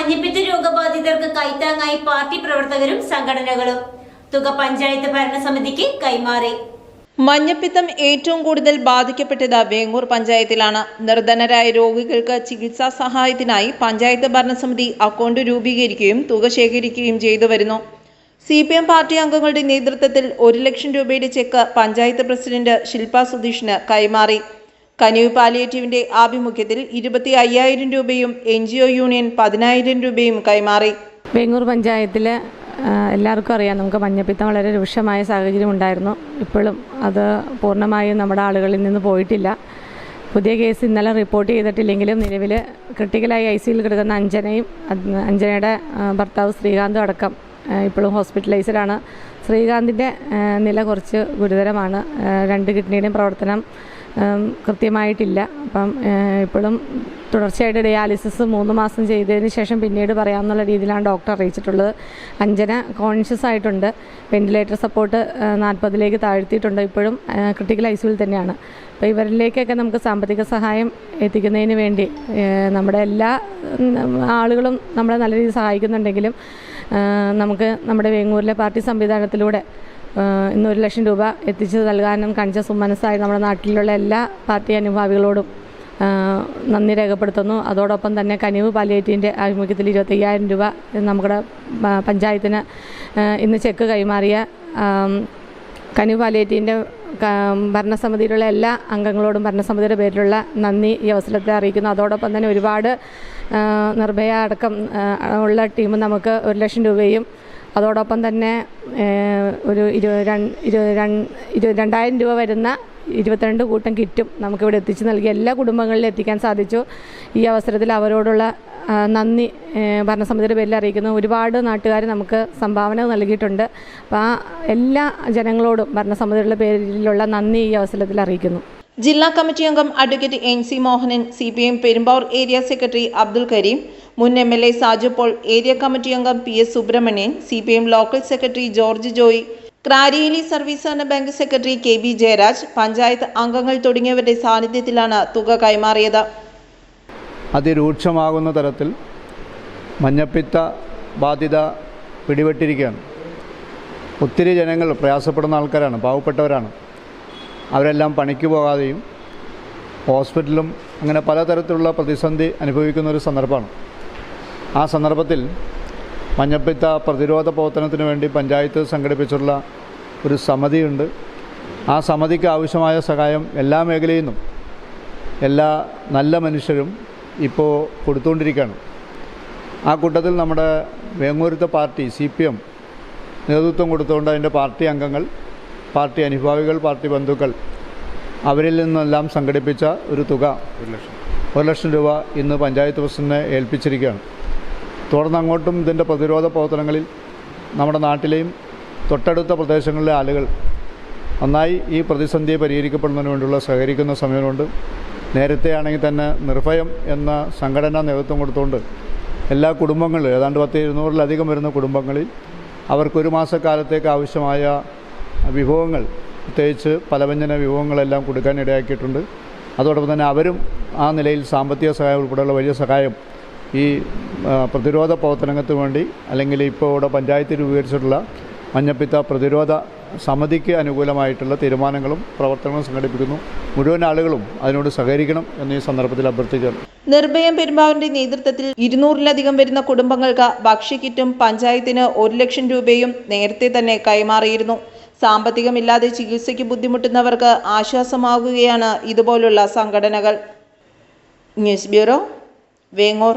മഞ്ഞപ്പിത്ത രോഗബാധിതർക്ക് കൈത്താങ്ങായി party പ്രവർത്തകരും സംഘടനകളും തുക പഞ്ചായത്ത് ഭരണസമിതിക്ക് കൈമാറി. മഞ്ഞപ്പിത്തം ഏറ്റവും കൂടുതൽ ബാധിക്കപ്പെട്ടത് വേങ്ങൂർ പഞ്ചായത്തിലാണ്. നിർധനരായ രോഗികൾക്ക് ചികിത്സാ സഹായത്തിനായി പഞ്ചായത്ത് ഭരണസമിതി അക്കൗണ്ട് രൂപീകരിക്കുകയും തുക ശേഖരിക്കുകയും ചെയ്തു വരുന്നു. സി പി എം പാർട്ടി അംഗങ്ങളുടെ നേതൃത്വത്തിൽ ഒരു ലക്ഷം രൂപയുടെ ചെക്ക് പഞ്ചായത്ത് പ്രസിഡന്റ് ശില്പ സുധീഷിന് കൈമാറി. കനിവ് പാലിയേറ്റീവിന്റെ ആഭിമുഖ്യത്തിൽ ഇരുപത്തി അയ്യായിരം രൂപയും എൻ ജി ഒ യൂണിയൻ പതിനായിരം രൂപയും കൈമാറി. വേങ്ങൂർ പഞ്ചായത്തിൽ എല്ലാവർക്കും അറിയാം നമുക്ക് മഞ്ഞപ്പിത്തം വളരെ രൂക്ഷമായ സാഹചര്യം ഉണ്ടായിരുന്നു. ഇപ്പോഴും അത് പൂർണമായും നമ്മുടെ ആളുകളിൽ നിന്ന് പോയിട്ടില്ല. പുതിയ കേസ് ഇന്നലെ റിപ്പോർട്ട് ചെയ്തിട്ടില്ലെങ്കിലും നിലവിൽ ക്രിട്ടിക്കലായി ഐ സിയിൽ കിടക്കുന്ന അഞ്ജനയും അഞ്ജനയുടെ ഭർത്താവ് ശ്രീകാന്തും അടക്കം ഇപ്പോഴും ഹോസ്പിറ്റലൈസ്ഡാണ് ശ്രീകാന്തിന്റെ നില കുറച്ച് ഗുരുതരമാണ്. രണ്ട് കിഡ്നിയുടെയും പ്രവർത്തനം കൃത്യമായിട്ടില്ല. അപ്പം ഇപ്പോഴും തുടർച്ചയായിട്ട് ഡയാലിസിസ് മൂന്ന് മാസം ചെയ്തതിന് ശേഷം പിന്നീട് പറയാമെന്നുള്ള രീതിയിലാണ് ഡോക്ടർ അറിയിച്ചിട്ടുള്ളത്. അഞ്ജന കോൺഷ്യസ് ആയിട്ടുണ്ട്. വെന്റിലേറ്റർ സപ്പോർട്ട് നാൽപ്പതിലേക്ക് താഴ്ത്തിയിട്ടുണ്ട്. ഇപ്പോഴും ക്രിട്ടിക്കൽ ഐസിയുവിൽ തന്നെയാണ്. അപ്പോൾ ഇവരിലേക്കൊക്കെ നമുക്ക് സാമ്പത്തിക സഹായം എത്തിക്കുന്നതിന് വേണ്ടി നമ്മുടെ എല്ലാ ആളുകളും നമ്മളെ നല്ല രീതിയിൽ സഹായിക്കുന്നുണ്ടെങ്കിലും നമുക്ക് നമ്മുടെ വേങ്ങൂരിലെ പാർട്ടി സംവിധാനത്തിലൂടെ ഇന്ന് ഒരു ലക്ഷം രൂപ എത്തിച്ചു നൽകാനും കാണിച്ച സുമനസ്സായി നമ്മുടെ നാട്ടിലുള്ള എല്ലാ പാർട്ടി അനുഭാവികളോടും നന്ദി രേഖപ്പെടുത്തുന്നു. അതോടൊപ്പം തന്നെ കനിവ് പാലിയേറ്റീവിന്റെ ആഭിമുഖ്യത്തിൽ ഇരുപത്തയ്യായിരം രൂപ നമ്മുടെ പഞ്ചായത്തിന് ഇന്ന് ചെക്ക് കൈമാറിയ കനിവ് പാലിയേറ്റീവിന്റെ ഭരണസമിതിയിലുള്ള എല്ലാ അംഗങ്ങളോടും ഭരണസമിതിയുടെ പേരിലുള്ള നന്ദി ഈ അവസരത്തെ അറിയിക്കുന്നു. അതോടൊപ്പം തന്നെ ഒരുപാട് നിർഭയ അടക്കം ഉള്ള ടീം നമുക്ക് ഒരു ലക്ഷം രൂപയും അതോടൊപ്പം തന്നെ ഒരു രണ്ടായിരം രൂപ വരുന്ന ഇരുപത്തിരണ്ട് കൂട്ടം കിറ്റും നമുക്കിവിടെ എത്തിച്ചു നൽകി എല്ലാ കുടുംബങ്ങളിലും എത്തിക്കാൻ സാധിച്ചു. ഈ അവസരത്തിൽ അവരോടുള്ള നന്ദി ഭരണസമിതിയുടെ പേരിൽ അറിയിക്കുന്നു. ഒരുപാട് നാട്ടുകാർ നമുക്ക് സംഭാവന നൽകിയിട്ടുണ്ട്. അപ്പോൾ ആ എല്ലാ ജനങ്ങളോടും ഭരണസമിതിയുടെ പേരിലുള്ള നന്ദി ഈ അവസരത്തിൽ അറിയിക്കുന്നു. ജില്ലാ കമ്മിറ്റി അംഗം advocate N C Mohanan C P M Perumbavoor area secretary Abdul Karim മുൻ M L A Saju Paul area committee അംഗം P S Subramanian C P M local secretary George Joy Krariyeli service സഹകരണ bank secretary K B Jayaraj panchayat അംഗങ്ങൾ തുടങ്ങിയവരുടെ സാന്നിധ്യത്തിലാണ് തുക കൈമാറിയത്. അതിരൂക്ഷമാകുന്ന തരത്തിൽ മഞ്ഞപ്പിത്ത ബാധിത പിടിപെട്ടിരിക്കുകയാണ്. ഒത്തിരി ജനങ്ങൾ പ്രയാസപ്പെടുന്ന ആൾക്കാരാണ് പാവപ്പെട്ടവരാണ്. അവരെല്ലാം പണിക്ക് പോകാതെയും ഹോസ്പിറ്റലും അങ്ങനെ പലതരത്തിലുള്ള പ്രതിസന്ധി അനുഭവിക്കുന്ന ഒരു സന്ദർഭമാണ്. ആ സന്ദർഭത്തിൽ മഞ്ഞപ്പിത്ത പ്രതിരോധ പ്രവർത്തനത്തിന് വേണ്ടി പഞ്ചായത്ത് സംഘടിപ്പിച്ചിട്ടുള്ള ഒരു സമിതിയുണ്ട്. ആ സമിതിക്ക് ആവശ്യമായ സഹായം എല്ലാ മേഖലയിൽ നിന്നും എല്ലാ നല്ല മനുഷ്യരും ഇപ്പോൾ കൊടുത്തുകൊണ്ടിരിക്കുകയാണ്. ആ കൂട്ടത്തിൽ നമ്മുടെ വേങ്ങൂരത്തെ പാർട്ടി സി പി എം നേതൃത്വം കൊടുത്തുകൊണ്ട് അതിന്റെ പാർട്ടി അംഗങ്ങൾ പാർട്ടി അനുഭാവികൾ പാർട്ടി ബന്ധുക്കൾ അവരിൽ നിന്നെല്ലാം സംഘടിപ്പിച്ച ഒരു തുക ഒരു ലക്ഷം. രൂപ ഇന്ന് പഞ്ചായത്ത് പ്രസിഡന്റിനെ ഏൽപ്പിച്ചിരിക്കുകയാണ്. തുടർന്ന് അങ്ങോട്ടും ഇതിന്റെ പ്രതിരോധ പ്രവർത്തനങ്ങളിൽ നമ്മുടെ നാട്ടിലെയും തൊട്ടടുത്ത പ്രദേശങ്ങളിലെ ആളുകൾ നന്നായി ഈ പ്രതിസന്ധിയെ പരിഹരിക്കപ്പെടുന്നതിന് വേണ്ടിയുള്ള സഹകരിക്കുന്ന സമയമുണ്ട്. നേരത്തെ ആണെങ്കിൽ തന്നെ നിർഭയം എന്ന സംഘടന നേതൃത്വം കൊടുത്തുകൊണ്ട് എല്ലാ കുടുംബങ്ങളിലും ഏതാണ്ട് പത്ത് ഇരുന്നൂറിലധികം വരുന്ന കുടുംബങ്ങളിൽ അവർക്കൊരു മാസക്കാലത്തേക്ക് ആവശ്യമായ വിഭവങ്ങൾ പ്രത്യേകിച്ച് പലവ്യഞ്ജന വിഭവങ്ങളെല്ലാം കൊടുക്കാൻ ഇടയാക്കിയിട്ടുണ്ട്. അതോടൊപ്പം തന്നെ അവരും ആ നിലയിൽ സാമ്പത്തിക സഹായം ഉൾപ്പെടെയുള്ള വലിയ സഹായം ഈ പ്രതിരോധ പ്രവർത്തനങ്ങൾക്ക് വേണ്ടി അല്ലെങ്കിൽ ഇപ്പോൾ ഇവിടെ പഞ്ചായത്ത് രൂപീകരിച്ചിട്ടുള്ള മഞ്ഞപ്പിത്ത പ്രതിരോധ സമിതിക്ക് അനുകൂലമായിട്ടുള്ള തീരുമാനങ്ങളും പ്രവർത്തനങ്ങളും സംഘടിപ്പിക്കുന്നു. മുഴുവൻ ആളുകളും അതിനോട് സഹകരിക്കണം എന്ന് ഈ സന്ദർഭത്തിൽ അഭ്യർത്ഥിക്കുന്നു നിർഭയം പെരുമാവിന്റെ നേതൃത്വത്തിൽ ഇരുന്നൂറിലധികം വരുന്ന കുടുംബങ്ങൾക്ക് ഭക്ഷ്യക്കിറ്റും പഞ്ചായത്തിന് ഒരു ലക്ഷം രൂപയും നേരത്തെ തന്നെ കൈമാറിയിരുന്നു. സാമ്പത്തികമില്ലാതെ ചികിത്സയ്ക്ക് ബുദ്ധിമുട്ടുന്നവർക്ക് ആശ്വാസമാകുകയാണ് ഇതുപോലുള്ള സംഘടനകൾ. News bureau Vengoor.